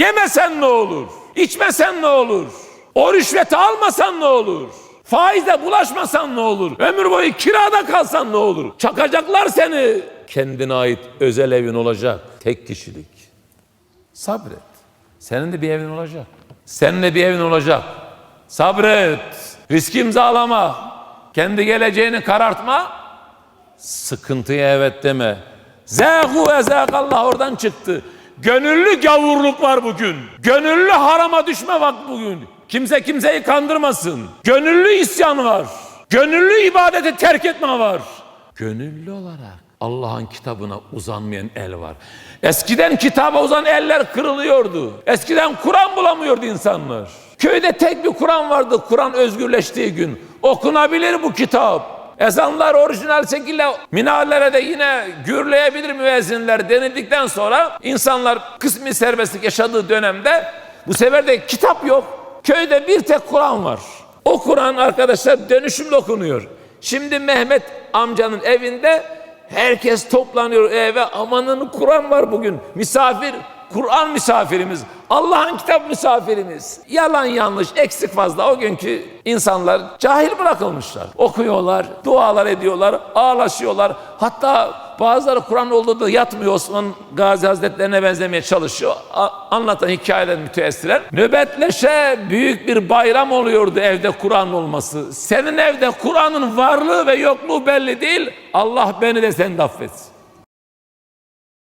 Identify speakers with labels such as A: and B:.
A: Yemesen ne olur? İçmesen ne olur? O rüşveti almasan ne olur? Faizle bulaşmasan ne olur? Ömür boyu kirada kalsan ne olur? Çakacaklar seni. Kendine ait özel evin olacak. Tek kişilik. Sabret. Senin de bir evin olacak. Senin de bir evin olacak. Sabret. Risk imzalama. Kendi geleceğini karartma. Sıkıntıya evet deme. Zehu ve zekallah oradan çıktı. Gönüllü gavurluk var bugün. Gönüllü harama düşme bak bugün. Kimse kimseyi kandırmasın. Gönüllü isyan var. Gönüllü ibadeti terk etme var. Gönüllü olarak Allah'ın kitabına uzanmayan el var. Eskiden kitaba uzan eller kırılıyordu. Eskiden Kur'an bulamıyordu insanlar. Köyde tek bir Kur'an vardı Kur'an özgürleştiği gün. Okunabilir bu kitap. Ezanlar orijinal şekilde minarelere de yine gürleyebilir müezzinler denildikten sonra insanlar kısmi serbestlik yaşadığı dönemde bu sefer de kitap yok. Köyde bir tek Kur'an var. O Kur'an arkadaşlar dönüşümlü okunuyor. Şimdi Mehmet amcanın evinde herkes toplanıyor eve. Amanın Kur'an var bugün. Misafir Kur'an misafirimiz, Allah'ın kitap misafirimiz. Yalan yanlış, eksik fazla. O günkü insanlar cahil bırakılmışlar. Okuyorlar, dualar ediyorlar, ağlaşıyorlar. Hatta bazıları Kur'an olduğu da yatmıyor Osman Gazi Hazretlerine benzemeye çalışıyor. A- anlatan hikayeler müteessiren. Nöbetleşe büyük bir bayram oluyordu evde Kur'an olması. Senin evde Kur'an'ın varlığı ve yokluğu belli değil. Allah beni de sen affetsin.